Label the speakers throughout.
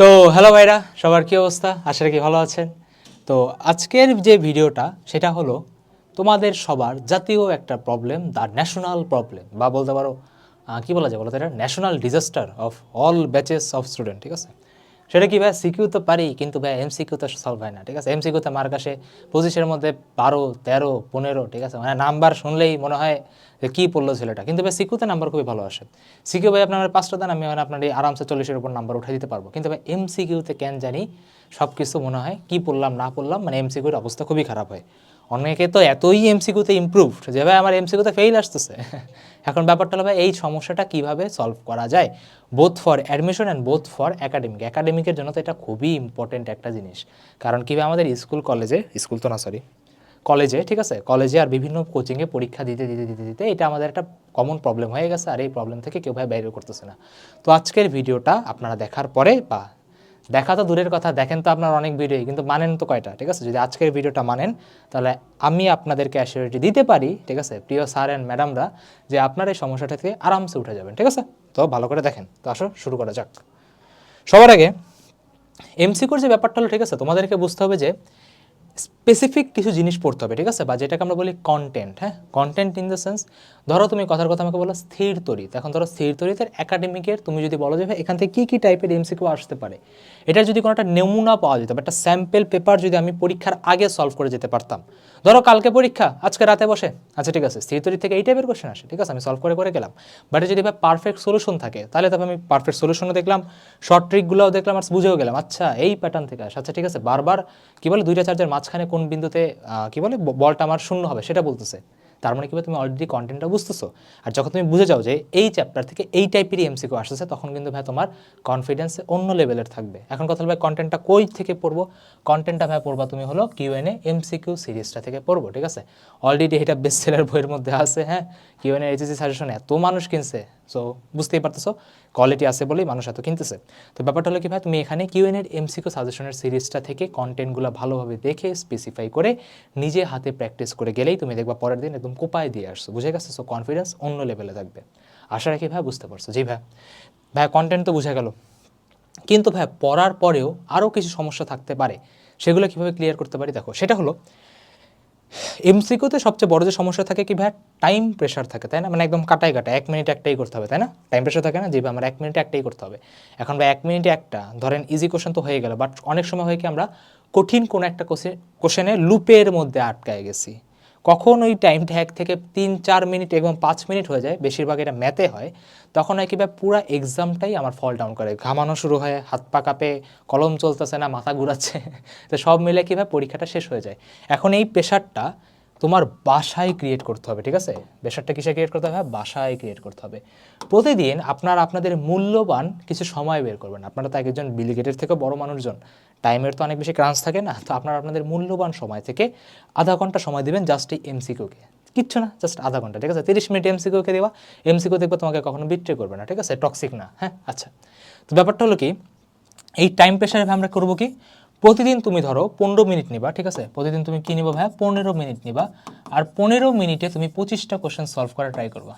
Speaker 1: তো হ্যালো ভাইরা, সবার কী অবস্থা? আশা রাখি ভালো আছেন। তো আজকের যে ভিডিওটা, সেটা হলো তোমাদের সবার জাতীয় একটা প্রবলেম দ্য ন্যাশনাল প্রবলেম বা বলতে পারো কী বলা যায় বলো তো এটা? National disaster of all batches of student ঠিক আছে? সেটা কি ভাই? সিকিউ তো পারি, কিন্তু ভাই এমসিকিউ তো সলভ হয় না, ঠিক আছে? এমসিকিউতে মার্ক আসে পঁচিশের মধ্যে বারো, তেরো, পনেরো, ঠিক আছে? মানে নাম্বার শুনলেই মনে হয় যে কী পড়ল ছেলেটা। কিন্তু ভাই সিকিউতে নাম্বার খুবই ভালো আসে। সিকিউ ভাই আপনার পাঁচটা দেন, আমি মানে আপনার এই আরামসে চল্লিশের উপর নাম্বার উঠে দিতে পারব। কিন্তু ভাই এমসিকিউতে কেন জানি সব কিছু মনে হয়, কী পড়লাম, না পড়লাম মানে এমসিকিউর অবস্থা খুবই খারাপ হয়। অনেকে তো এতই এমসিকিউতে ইমপ্রুভ যে, ভাই, আমার এমসিকিউতে ফেল আসতেছে। এখন ব্যাপারটা হলো, ভাই, এই সমস্যাটা কীভাবে সলভ করা যায়? Both for admission and both for academic অ্যাকাডেমিকের জন্য তো এটা খুবই ইম্পর্টেন্ট একটা জিনিস। কারণ কীভাবে আমাদের স্কুল কলেজে স্কুল তো না সরি কলেজে ঠিক আছে? কলেজে আর বিভিন্ন কোচিংয়ে পরীক্ষা দিতে দিতে দিতে দিতে এটা আমাদের একটা কমন প্রবলেম হয়ে গেছে। আর এই প্রবলেম থেকে কেউ ভাই বাইরে করতেছে না। তো আজকের ভিডিওটা আপনারা দেখার পরে বা দেখা তো দূরের কথা, দেখেন তো আপনার অনেক ভিডিওই কিন্তু মানেন তো কয়টা, ঠিক আছে? যদি আজকের ভিডিওটা মানেন, তাহলে আমি আপনাদেরকে অ্যাসিউরিটি দিতে পারি, ঠিক আছে, প্রিয় স্যার অ্যান্ড ম্যাডামরা যে আপনার এই সমস্যাটা থেকে আরামসে উঠে যাবেন, ঠিক আছে? তো ভালো করে দেখেন, তো আসো, শুরু করা যাক। সবার আগে এমসিকিউর যে ব্যাপারটা হলো, ঠিক আছে, তোমাদেরকে বুঝতে হবে যে স্পেসিফিক কিছু জিনিস পড়তে হবে, ঠিক আছে? বা যেটাকে আমরা বলি কন্টেন্ট হ্যাঁ? কন্টেন্ট ইন দ্য সেন্স ধরো তুমি কথার কথা আমাকে বলো স্থির তরিত এখন ধরো স্থির তরিতের একাডেমিকের তুমি যদি বলো যে এখান থেকে কী কী টাইপের এমসিকিউ আসতে পারে? এটার যদি কোনো একটা নমুনা পাওয়া যেত, বা একটা স্যাম্পল পেপার যদি আমি পরীক্ষার আগে সলভ করে যেতে পারতাম। ধরো কালকে পরীক্ষা, আজকে রাতে বসে। আচ্ছা ঠিক আছে, স্থির তরিত থেকে এই টাইপের কোশ্চেন আসে, ঠিক আছে? আমি সলভ করে করে গেলাম। বাট যদি ভাই পারফেক্ট সলিউশন থাকে, তাহলে তবে আমি পারফেক্ট সলিউশনও দেখলাম শর্ট ট্রিকগুলোও দেখলাম আর বুঝেও গেলাম আচ্ছা এই প্যাটার্ন থেকে আসে। আচ্ছা ঠিক আছে? বারবার কি বলে, দুইটা চার্জের মাঝখানে কোন বিন্দুতে কি বলে বলটা আমার শূন্য হবে সেটা বলতেছে। তার মানে কি তুমি অলরেডি কন্টেন্টটা বুঝতেছো? আর যখন তুমি বুঝে যাও যে এই চ্যাপ্টার থেকে এই টাইপেরই এমসিকিউ আসতেছে, তখন কিন্তু ভাই তোমার কনফিডেন্স অন্য লেভেলের থাকবে। এখন কথা হলো ভাই কন্টেন্টটা কই থেকে পড়ব? কন্টেন্টটা ভাই পড়বা তুমি হলো কিউএনএ এমসিকিউ সিরিজটা থেকে পড়ব, ঠিক আছে? অলরেডি এটা বেস্ট সেলার বইয়ের মধ্যে আছে হ্যাঁ? কিউএনএ এইচএসি সাজেশন এত মানুষ কিনছে। সো বুঝতেই পারতেছো? কোয়ালিটি আছে বলেই মানুষ এত কিনতেছে। তো ব্যাপারটা হলো কি ভাই, তুমি এখানে কিউএনএর এমসিকিউ সাজেশনের সিরিজটা থেকে কন্টেন্টগুলো ভালোভাবে দেখে স্পেসিফাই করে নিজে হাতে প্র্যাকটিস করে গেলেই তুমি দেখবা পরের দিন একদম কোপায় দিয়ে আসছো। বুঝে গেছে? সো কনফিডেন্স অন্য লেভেলে থাকবে। আশা রাখি ভাই বুঝতে পারছ। জি ভাই। ভাই কন্টেন্ট তো বুঝে গেল। কিন্তু ভাই, পড়ার পরেও আরও কিছু সমস্যা থাকতে পারে। সেগুলো কীভাবে ক্লিয়ার করতে পারি? দেখো, সেটা হলো এমসিকিউতে সবচেয়ে বড় যে সমস্যা থাকে কি ভাই? টাইম প্রেশার থাকে, তাই না? মানে একদম কাটাই কাটা এক মিনিট একটাই করতে হবে, তাই না? টাইম প্রেশার থাকে না? যে ভাই, আমার এক মিনিটে একটাই করতে হবে। এখন ভাই, এক মিনিটে একটা, ধরেন ইজি কোশ্চেন তো হয়ে গেল বাট অনেক সময় হয় কি আমরা কঠিন কোনো একটা কোশ্চেনে লুপের মধ্যে আটকায় গেছি। কখন ওই টাইমটা এক থেকে তিন, চার মিনিট এবং পাঁচ মিনিট হয়ে যায়, বেশিরভাগ এটা ম্যাথে হয়, তখন হয় কি ভাই, পুরো এক্সামটাই আমার ফল ডাউন করে। ঘামানো শুরু হয়, হাত পা কাঁপে, কলম চলতেছে না, মাথা ঘুরাচ্ছে, তো সব মিলে কীভাবে পরীক্ষাটা শেষ হয়ে যায়। এখন এই প্রেশারটা তোমার বাসায় ক্রিয়েট করতে হবে, ঠিক আছে? প্রেশারটা কিসে ক্রিয়েট করতে হবে? বাসায় ক্রিয়েট করতে হবে। প্রতিদিন আপনার আপনাদের মূল্যবান কিছু সময় বের করবেন। আপনারা তো একজন বিলিগেটের থেকে বড় মানুষজন। টাইমের তো অনেক বেশি ক্রাঞ্চ থাকে না। তো আপনারা আপনাদের মূল্যবান সময় থেকে আধা ঘণ্টা সময় দিবেন জাস্ট এই এমসিকিউকে কিচ্ছু না জাস্ট আধা ঘণ্টা, ঠিক আছে? তিরিশ মিনিট এমসিকিউকে দেওয়া। এমসিকিউ দেখবে তোমাকে কখনো বিট্রে করবে না, ঠিক আছে? টক্সিক না হ্যাঁ? আচ্ছা। তো ব্যাপারটা হলো কি, এই টাইম প্রেশারে আমরা করব কি? প্রতিদিন তুমি ধরো পনেরো মিনিট নিবা, ঠিক আছে? প্রতিদিন তুমি কী নিবা ভাইয়া? পনেরো মিনিট নিবা। আর পনেরো মিনিটে তুমি পঁচিশটা কোশ্চেন সলভ করা ট্রাই করবা।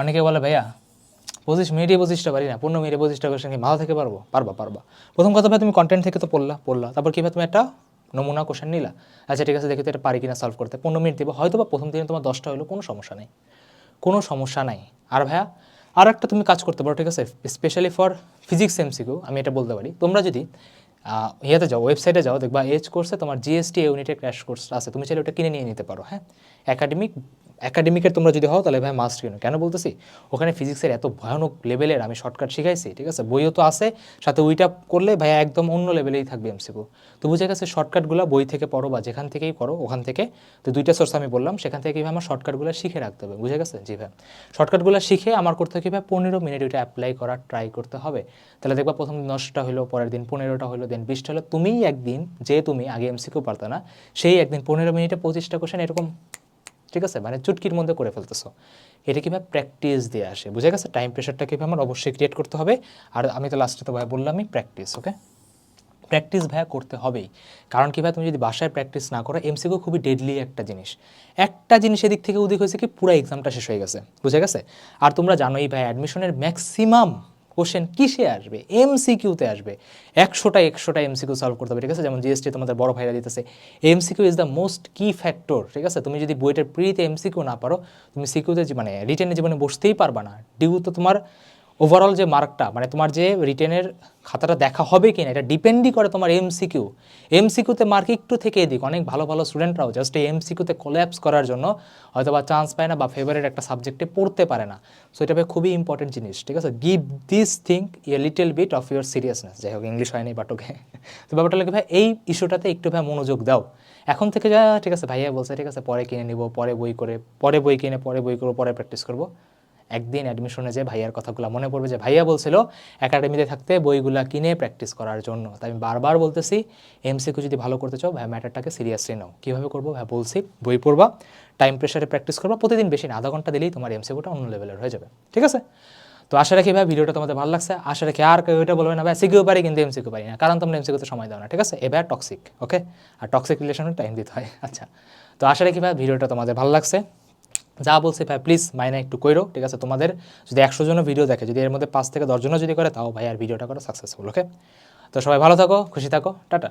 Speaker 1: অনেকে বলে, ভাইয়া, পঁচিশ মিনিটে পঁচিশটা পারি না। পনেরো মিনিটে পঁচিশটা কোশ্চেন কি ভালো থেকে পারব? পারবা পারবা। প্রথম কথা ভাই তুমি কন্টেন্ট থেকে তো পড়লা পড়লা। তারপর কী ভাই তুমি একটা নমুনা কোশ্চেন নিলা। আচ্ছা ঠিক আছে, দেখি তো এটা পারি কিনা সলভ করতে। পনেরো মিনিট দিব। হয়তো বা প্রথম দিনে তোমার দশটা হলো কোনো সমস্যা নেই। কোনো সমস্যা নাই। আর ভাইয়া আর একটা তুমি কাজ করতে পারো, ঠিক আছে? স্পেশালি ফর ফিজিক্স এমসিকিউ আমি এটা বলতে পারি। তোমরা যদি ইয়েতে যাও ওয়েবসাইটে যাও, দেখবা এজ কোর্সে তোমার জিএসটি ইউনিটের ক্র্যাশ কোর্স আছে। তুমি চাইলে ওটা কিনে নিয়ে নিতে পারো হ্যাঁ? একাডেমিক একাডেমিকের তোমরা যদি হও, তাহলে ভাই মাস্ট কিনো। কেন বলতেছি? ওখানে ফিজিক্সের এত ভয়ানক লেভেলের আমি শর্টকাট শিখাইছি, ঠিক আছে? বইও তো আছে, সাথে ওইটা করলে ভাই একদম অন্য লেভেলেই থাকবে এমসিকিউ তো বুঝে গেছে শর্টকাটগুলো বই থেকে পড়ো বা যেখান থেকেই করো ওখান থেকে। তো দুইটা সোর্স আমি বললাম, সেখান থেকে কীভাবে আমার শর্টকাটগুলো শিখে রাখতে হবে, বুঝে গেছে? জি ভাই। শর্টকাটগুলো শিখে আমার করতে কীভাবে পনেরো মিনিট ওইটা অ্যাপ্লাই করার ট্রাই করতে হবে। তাহলে দেখবা প্রথম দিন দশটা হলো পরের দিন পনেরোটা হলো দেন বিশটা হলো তুমিই একদিন, যে তুমি, আগে এমসিকিউ পারতো না, সেই একদিন পনেরো মিনিটে পঁচিশটা কোশ্চেন এরকম ঠিক আছে? মানে চুটকির মধ্যে করে ফেলতেছো। এটা কীভাবে প্র্যাকটিস দিয়ে আসে? বুঝে গেছে? টাইম প্রেশারটা কীভাবে আমার অবশ্যই ক্রিয়েট করতে হবে। আর আমি তো লাস্টে তো ভাই বললামই প্র্যাকটিস ওকে প্র্যাকটিস ভাইয়া করতে হবেই। কারণ কি ভাই তুমি যদি বাসায় প্র্যাকটিস না করো এমসিকিউ খুবই ডেডলি একটা জিনিস। একটা জিনিস এদিক থেকে ওদিক হয়েছে কি, পুরো এক্সামটা শেষ হয়ে গেছে। বুঝে গেছে? আর তোমরা জানোই ভাই অ্যাডমিশনের ম্যাক্সিমাম কোশ্চেন কিসে আসবে? এমসিকিউতে আসবে। একশোটা একশোটা এমসিকিউ সলভ করতে হবে, ঠিক আছে? যেমন জিএসটি তোমাদের বড় ভাইরা দিতেছে। MCQ is the most key factor ঠিক আছে? তুমি যদি বইটার প্রিতে এমসিকিউ না পারো, তুমি সিকিউতে মানে রিটেনের জীবনে বসতেই পারবা না। ডিউ তো তোমার ওভারঅল যে মার্কটা মানে তোমার যে রিটেনের খাতাটা দেখা হবে কি না এটা ডিপেন্ডই করে তোমার এমসিকিউ এমসিকিউতে মার্ক একটু থেকে এদিক, অনেক ভালো ভালো স্টুডেন্টরাও জাস্ট এই এমসিকিউতে কোল্যাপস করার জন্য হয়তো বা চান্স পায় না বা ফেভারিট একটা সাবজেক্টে পড়তে পারে না। সো এটা খুবই ইম্পর্টেন্ট জিনিস, ঠিক আছে? Give this thing a little bit of your seriousness যাই হোক ইংলিশ হয়নি বাট ওকে তো ব্যাপারটা লাগে ভাই, এই ইস্যুটাতে একটু ভাই মনোযোগ দাও। এখন থেকে যা, ঠিক আছে, ভাইয়া বলছে, ঠিক আছে, পরে কিনে নিব, পরে বই করে, পরে বই কিনে, পরে বই করব, পরে প্র্যাকটিস করব। একদিন অ্যাডমিশনে যে ভাইয়ার কথাগুলো মনে পড়বে যে ভাইয়া বলছিল একাডেমিতে থাকতে বইগুলা কিনে প্র্যাকটিস করার জন্য। তাই আমি বারবার বলতেছি এমসিকিউ যদি ভালো করতে চাও ভাই ম্যাটারটাকে সিরিয়াসলি নাও। কীভাবে করব? ভাই বলছি, বই পড়বা টাইম প্রেশারে প্র্যাকটিস করবা, প্রতিদিন বেশি না, আধা ঘণ্টা দিলেই তোমার এমসিকিউটা অন্য লেভেলের হয়ে যাবে। ঠিক আছে? তো আশা রাখি ভাই ভিডিওটা তোমাদের ভালো লাগছে। আশা রাখি আর কেউ এটা বলবে না ভাই সিকিউ পারি কিন্তু এমসিকিউ পারি না, কারণ তোমরা এমসিকিউতে সময় দাও না, ঠিক আছে? এবার টক্সিক ওকে আর টক্সিক রিলেশনে টাইম দিতে হয়। আচ্ছা তো আশা রাখি ভাই ভিডিওটা তোমাদের ভালো লাগছে। যা বলছে ভাই প্লিজ মাইনে একটু কইরো, ঠিক আছে? তোমাদের যদি একশো জনও ভিডিও দেখে, যদি এর মধ্যে পাঁচ থেকে দশজনও যদি করে, তাও ভাই আর ভিডিওটা করো সাকসেসফুল ওকে তো সবাই ভালো থাকো, খুশি থাকো, টাটা।